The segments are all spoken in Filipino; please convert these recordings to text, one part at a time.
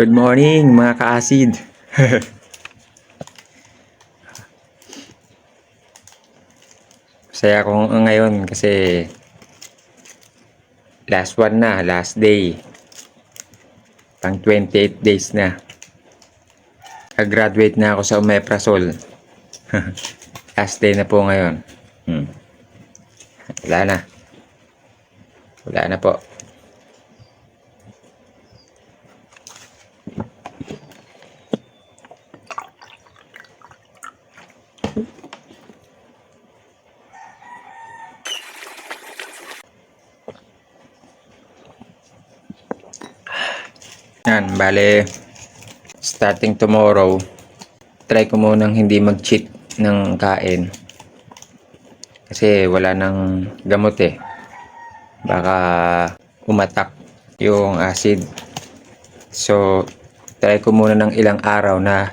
Good morning mga ka-acid. Saya ko ngayon kasi last one na, last day. Pang 28 days na. Nag-graduate na ako sa Omeprazole. last day na po ngayon. Hmm. Wala na. Wala na po. Yan, bale, starting tomorrow, try ko munang hindi mag-cheat ng kain. Kasi wala nang gamot eh. Baka umatak yung acid. So, try ko muna ng ilang araw na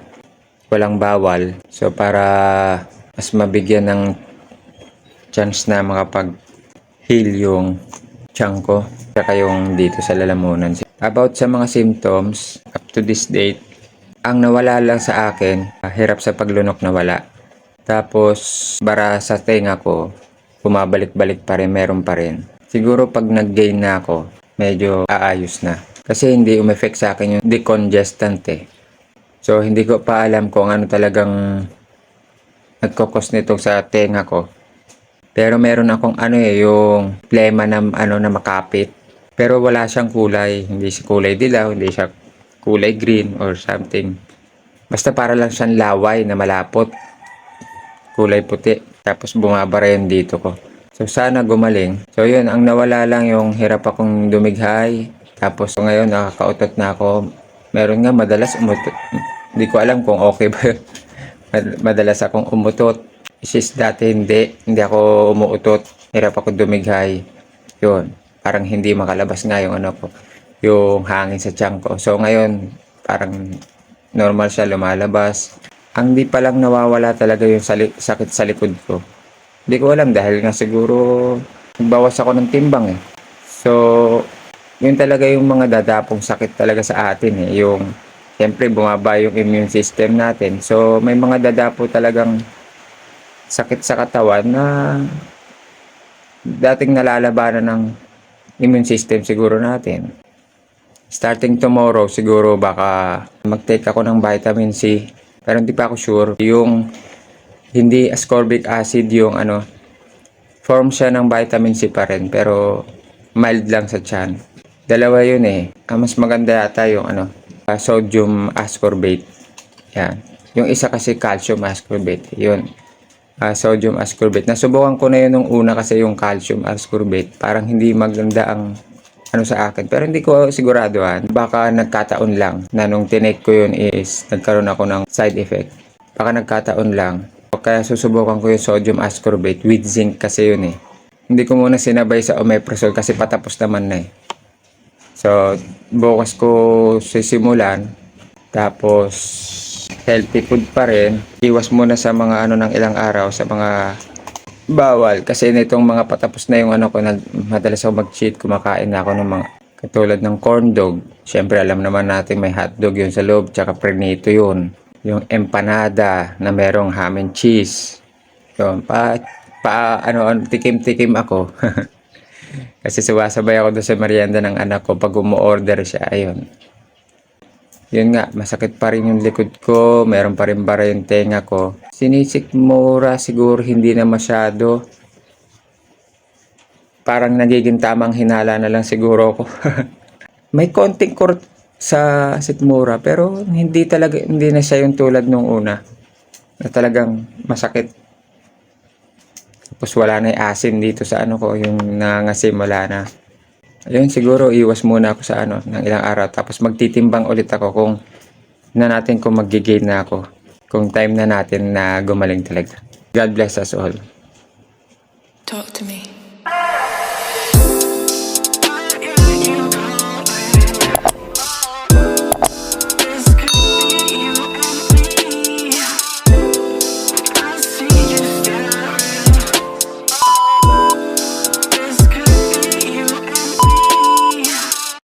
walang bawal. So, para mas mabigyan ng chance na makapag-heal yung tiyan ko. Saka yung dito sa lalamunan. About sa mga symptoms, up to this date, ang nawala lang sa akin, ah, hirap sa paglunok na wala. Tapos, bara sa tenga ko, bumabalik-balik pa rin, meron pa rin. Siguro pag nag-gain na ako, medyo aayos na. Kasi hindi umeffect sa akin yung decongestant eh. So, hindi ko pa alam kung ano talagang nagkokos nito sa tenga ko. Pero meron akong ano eh, yung plema na ano na makapit. Pero wala siyang kulay. Hindi siya kulay dilaw, hindi siya kulay green or something. Basta para lang siyang laway na malapot. Kulay puti. Tapos bumabara yun dito ko. So sana gumaling. So yun, ang nawala lang yung hirap akong dumighay. Tapos ngayon nakakautot na ako. Meron nga madalas umutot. Hindi ko alam kung okay ba Madalas akong umutot. Isis dati hindi. Hindi ako umuutot. Hirap ako dumighay. Yun. Parang hindi makalabas nga yung ano ko. Yung hangin sa tiyan ko. So ngayon, parang normal siya lumalabas. Ang di pa lang nawawala talaga yung sali- sakit sa likod ko. Hindi ko alam dahil nga siguro nagbawas ako ng timbang eh. So, yun talaga yung mga dadapong sakit talaga sa atin eh. Yung, siyempre bumaba yung immune system natin. So, may mga dadapo talagang sakit sa katawan na dating nalalabanan ng immune system siguro natin. Starting tomorrow, siguro baka mag-take ako ng vitamin C. Pero hindi pa ako sure. Yung hindi ascorbic acid yung ano, form siya ng vitamin C pa rin. Pero mild lang sa tiyan. Dalawa yun eh. Ang mas maganda yata yung ano, ah, sodium ascorbate. Yan. Yung isa kasi calcium ascorbate. Yun. Ah, sodium ascorbate. Nasubukan ko na yun nung una kasi yung calcium ascorbate. Parang hindi maganda ang ano sa akin. Pero hindi ko sigurado ha. Baka nagkataon lang na nung tinake ko yun is nagkaroon ako ng side effect. Baka nagkataon lang. Kaya susubukan ko yung sodium ascorbate with zinc kasi yun eh. Hindi ko muna sinabay sa omeprazole kasi patapos naman na eh. So, bukas ko sisimulan. Tapos, healthy food pa rin. Iwas muna sa mga ano ng ilang araw, sa mga bawal. Kasi nitong mga patapos na yung ano ko, nag, madalas ako mag-cheat, kumakain ako ng mga katulad ng corn dog. Siyempre, alam naman natin may hotdog yun sa loob, tsaka prenito yun. Yung empanada na merong ham and cheese. Yun, pa, pa ano, ano, tikim-tikim ako. Kasi sumasabay ako doon sa merienda ng anak ko pag umu-order siya. Ayun. Yun nga, masakit pa rin yung likod ko, meron pa rin bara yung tenga ko. Sinisik mura siguro hindi na masyado. Parang nagiging tamang hinala na lang siguro ako. May konting kort sa sikmura pero hindi talaga hindi na siya yung tulad nung una na talagang masakit. Tapos wala na yung asin dito sa ano ko, yung nangangasim wala na. Ayun, siguro iwas muna ako sa ano, ng ilang araw. Tapos magtitimbang ulit ako kung na natin kung magigain na ako. Kung time na natin na gumaling talaga. God bless us all. Talk to me.